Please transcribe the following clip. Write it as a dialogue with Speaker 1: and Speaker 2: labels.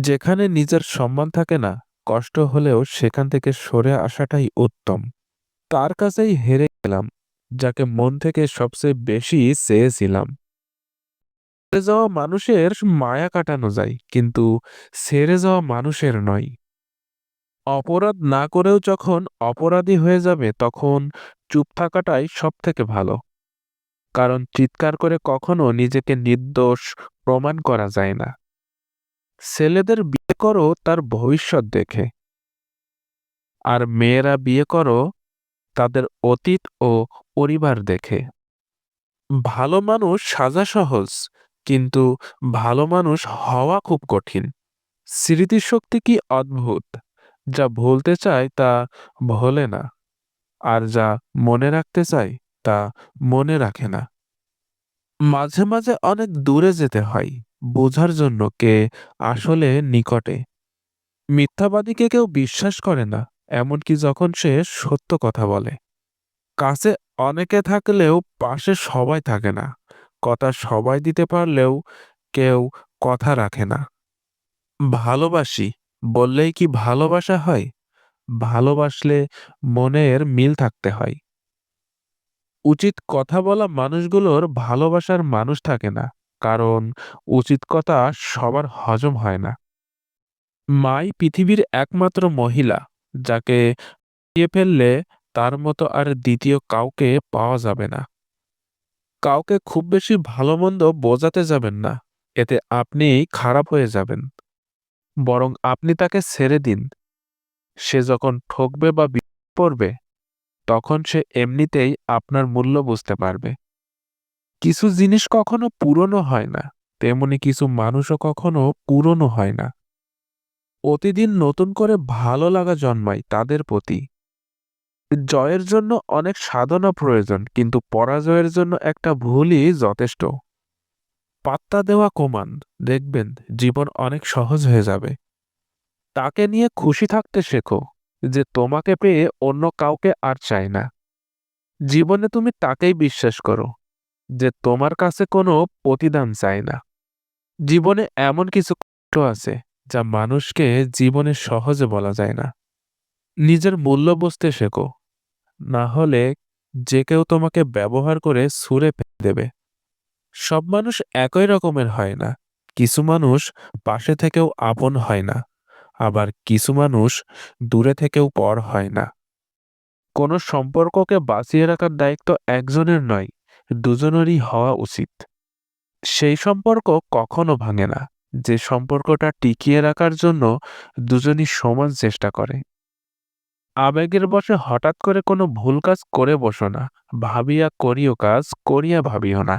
Speaker 1: যেখানে নিজের সম্মান থাকে না, কষ্ট হলেও সেখান থেকে সরে আসাটাই উত্তম। তার কাছেই হেরে গেলাম, যাকে মন থেকে সবচেয়ে বেশি চেয়েছিলাম। ছেড়ে যাওয়া মানুষের মায়া কাটানো যায়, কিন্তু ছেড়ে যাওয়া মানুষের নয়। অপরাধ না করেও যখন অপরাধী হয়ে যাবে তখন চুপ থাকাটাই সব থেকে ভালো। কারণ চিৎকার করে কখনো নিজেকে নির্দোষ প্রমাণ করা যায় না। ছেলেদের বিয়ে করো তার ভবিষ্যৎ দেখে। আর মেয়েরা বিয়ে করো তাদের অতীত ও পরিবার দেখে। ভালো মানুষ সাজা সহজ, কিন্তু ভালো মানুষ হওয়া খুব কঠিন। স্মৃতিশক্তি কি অদ্ভুত, যা ভুলতে চায় তা ভোলে না, আর যা মনে রাখতে চায় তা মনে রাখে না। মাঝে মাঝে অনেক দূরে যেতে হয় বোঝার জন্য কে আসলে নিকটে। মিথ্যাবাদীকে কেউ বিশ্বাস করে না, এমনকি যখন সে সত্য কথা বলে। কাছে অনেকে থাকলেও পাশে সবাই থাকে না। কথা সবাই দিতে পারলেও কেউ কথা রাখে না। ভালোবাসি বললেই কি ভালোবাসা হয়? ভালোবাসলে মনের মিল থাকতে হয়। উচিত কথা বলা মানুষগুলোর ভালোবাসার মানুষ থাকে না, কারণ উচিত কথা সবার হজম হয় না। মাই পৃথিবীর একমাত্র মহিলা, যাকে ফেললে তার মতো আর দ্বিতীয় কাউকে পাওয়া যাবে না। কাউকে খুব বেশি ভালো-মন্দ বোঝাতে যাবেন না, এতে আপনিই খারাপ হয়ে যাবেন। বরং আপনি তাকে ছেড়ে দিন। সে যখন ঠকবে বা পড়বে, তখন সে এমনিতেই আপনার মূল্য বুঝতে পারবে। কিছু জিনিস কখনো পুরনো হয় না, তেমনি কিছু মানুষও কখনো পুরনো হয় না। প্রতিদিন নতুন করে ভালো লাগা জন্মায় তাদের প্রতি। জয়ের জন্য অনেক সাধনা প্রয়োজন, কিন্তু পরাজয়ের জন্য একটা ভুলই যথেষ্ট। পাত্তা দেওয়া কমান, দেখবেন জীবন অনেক সহজ হয়ে যাবে। তাকে নিয়ে খুশি থাকতে শেখো, যে তোমাকে পেয়ে অন্য কাউকে আর চায় না। জীবনে তুমি তাকেই বিশ্বাস করো, যে তোমার কাছে কোনো প্রতিদান চায় না। জীবনে এমন কিছু কষ্ট আছে, যা মানুষকে জীবনে সহজে বলা যায় না। নিজের মূল্য বুঝতে শেখো, না হলে যে কেউ তোমাকে ব্যবহার করে ছুঁড়ে ফেলে দেবে। সব মানুষ একই রকমের হয় না। কিছু মানুষ পাশে থেকেও আপন হয় না, আবার কিছু মানুষ দূরে থেকেও পর হয় না। কোনো সম্পর্ককে বাঁচিয়ে রাখার দায়িত্ব একজনের নয়, দুজনেরই হওয়া উচিত। সেই সম্পর্ক কখনো ভাঙে না, যে সম্পর্কটা টিকিয়ে রাখার জন্য দুজনই সমান চেষ্টা করে। আবেগের বসে হঠাৎ করে কোনো ভুল কাজ করে বসো না, ভাবিয়া করিও কাজ, করিয়া ভাবিও না।